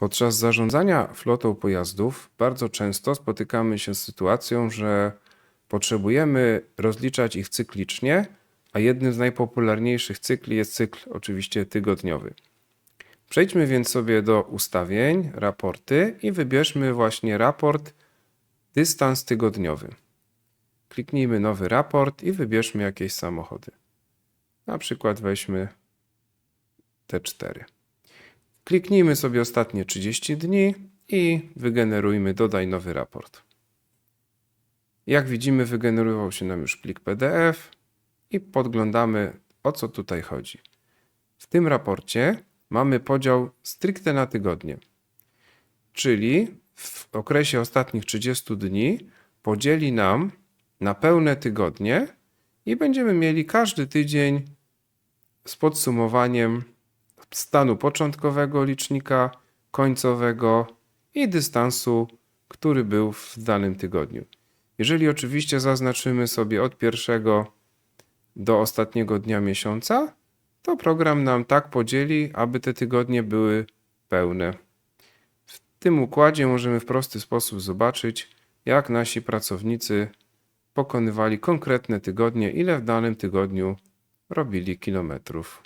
Podczas zarządzania flotą pojazdów bardzo często spotykamy się z sytuacją, że potrzebujemy rozliczać ich cyklicznie, a jednym z najpopularniejszych cykli jest cykl oczywiście tygodniowy. Przejdźmy więc sobie do ustawień, raporty i wybierzmy właśnie raport dystans tygodniowy. Kliknijmy nowy raport i wybierzmy jakieś samochody. Na przykład weźmy te cztery. Kliknijmy sobie ostatnie 30 dni i wygenerujmy dodaj nowy raport. Jak widzimy, wygenerował się nam już plik PDF i podglądamy o co tutaj chodzi. W tym raporcie mamy podział stricte na tygodnie, czyli w okresie ostatnich 30 dni podzieli nam na pełne tygodnie i będziemy mieli każdy tydzień z podsumowaniem stanu początkowego licznika, końcowego i dystansu, który był w danym tygodniu. Jeżeli oczywiście zaznaczymy sobie od pierwszego do ostatniego dnia miesiąca, to program nam tak podzieli, aby te tygodnie były pełne. W tym układzie możemy w prosty sposób zobaczyć, jak nasi pracownicy pokonywali konkretne tygodnie, ile w danym tygodniu robili kilometrów.